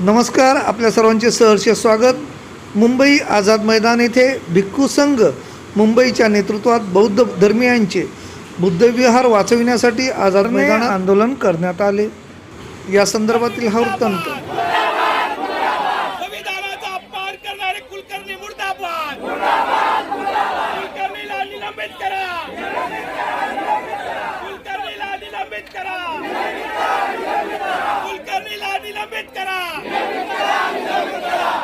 नमस्कार आपल्या सर्वांचे सहर्ष स्वागत. मुंबई आझाद मैदान येथे भिक्खू संघ मुंबईच्या नेतृत्वात बौद्ध धर्मियांचे बुद्धविहार वाचविण्यासाठी आझाद मैदान आंदोलन करण्यात आले. या संदर्भातील हा वृत्तांत संविधानाचा अपमान करणारे कुलकर्णी मुर्दाबाद कुलकर्णीला निलंबित करा कुलकर्णीला निलंबित करा कुलकर्णीला निलंबित करा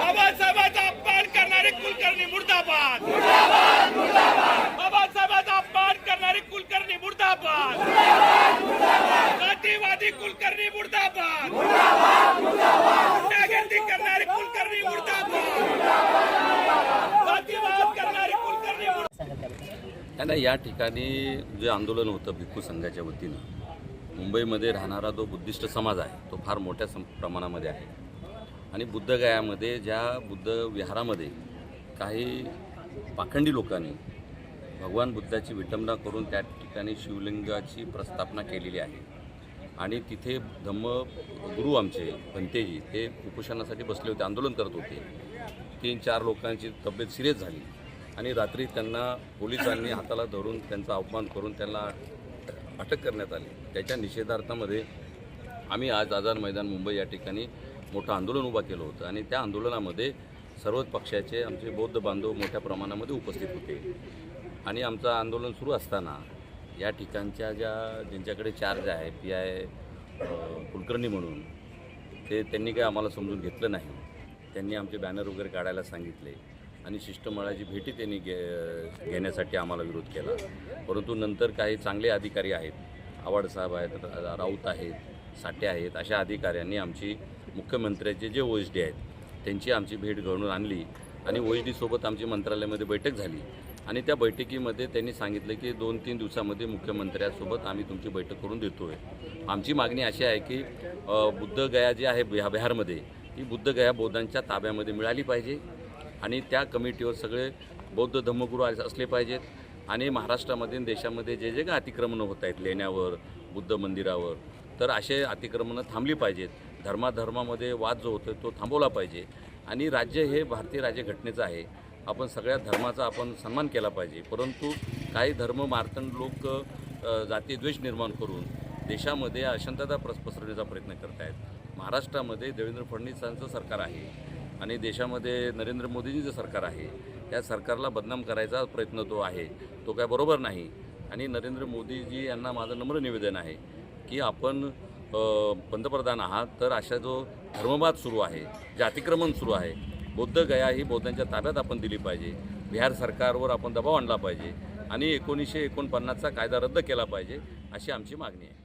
बाबासाहेबांचा अपमान करणारे कुलकर्णी मुर्दाबाद बाबासाहेबांचा अपमान करणारे कुलकर्णी मुर्दाबाद जातीवादी कुलकर्णी मुर्दाबाद. गुंडागर्दी करणारे कुलकर्णी मुर्दाबाद. करणारे कुलकर्णी मुर्दाबाद. त्यांना या ठिकाणी जे आंदोलन होतं भिक्खू संघाच्या वतीनं मुंबईमध्ये राहणारा जो बुद्धिस्ट समाज आहे तो फार मोठ्या सम प्रमाणामध्ये आहे. आणि बुद्धगयामध्ये ज्या बुद्ध विहारामध्ये काही पाखंडी लोकांनी भगवान बुद्धाची विटंबना करून त्या ठिकाणी शिवलिंगाची प्रस्थापना केलेली आहे आणि तिथे धम्म गुरु आमचे भंतेजी ते उपोषणासाठी बसले होते आंदोलन करत होते. तीन चार लोकांची तब्येत सिरियस झाली. आणि रात्री त्यांना पोलिसांनी हाताला धरून त्यांचा अपमान करून त्यांना अटक करण्यात आली. त्याच्या निषेधार्थामध्ये आम्ही आज आझाद मैदान मुंबई या ठिकाणी मोठं आंदोलन उभा केलं होतं. आणि त्या आंदोलनामध्ये सर्वच पक्षाचे आमचे बौद्ध बांधव मोठ्या प्रमाणामध्ये उपस्थित होते. आणि आमचं आंदोलन सुरू असताना या ठिकाणच्या ज्या ज्यांच्याकडे चार्ज आहे पी आय कुलकर्णी म्हणून ते त्यांनी काही आम्हाला समजून घेतलं नाही. त्यांनी आमचे बॅनर वगैरे काढायला सांगितले आणि शिष्टमंडळाची भेटी त्यांनी घे घेण्यासाठी आम्हाला विरोध केला. परंतु नंतर काही चांगले अधिकारी आहेत आवाडसाहेब आहेत राऊत आहेत साठे आहेत अशा अधिकाऱ्यांनी आमची मुख्यमंत्र्याचे जे ओ एस डी आहेत त्यांची आमची भेट घडून आणली आणि ओ एस डीसोबत आमची मंत्रालयामध्ये बैठक झाली. आणि त्या बैठकीमध्ये त्यांनी सांगितलं की दोन तीन दिवसामध्ये मुख्यमंत्र्यांसोबत आम्ही तुमची बैठक करून देतो आहे आमची मागणी अशी आहे की बुद्धगया जी आहे बिहा बिहारमध्ये ती बुद्धगया बौद्धांच्या ताब्यामध्ये मिळाली पाहिजे आणि त्या कमिटीवर सगळे बौद्ध धम्मगुरू अस- असले पाहिजेत आणि महाराष्ट्रामध्ये देशामध्ये जे जे काय अतिक्रमणं होत आहेत लेण्यावर बुद्ध मंदिरावर तर असे अतिक्रमणं थांबली पाहिजेत. धर्माधर्मामध्ये वाद जो होतो तो थांबवला पाहिजे. आणि राज्य हे भारतीय राज्यघटनेचं आहे. आपण सगळ्या धर्माचा आपण सन्मान केला पाहिजे. परंतु काही धर्म मार्तंड लोक जातीद्वेष निर्माण करून देशामध्ये अशांतता प्रस पसरवण्याचा प्रयत्न करत आहेत. महाराष्ट्रामध्ये देवेंद्र फडणवीसांचं सरकार आहे आणि देशामध्ये नरेंद्र मोदीजींचं सरकार आहे. त्या सरकारला बदनाम करायचा प्रयत्न तो आहे. तो काय बरोबर नाही. आणि नरेंद्र मोदीजी यांना माझं नम्र निवेदन आहे की आपण पंतप्रधान आहात तर अशा जो धर्मवाद सुरू आहे जे अतिक्रमण सुरू आहे बौद्ध गया ही बौद्धांच्या ताब्यात आपण दिली पाहिजे. बिहार सरकारवर आपण दबाव आणला पाहिजे आणि एकोणीसशे एकोणपन्नासचा कायदा रद्द केला पाहिजे अशी आमची मागणी आहे.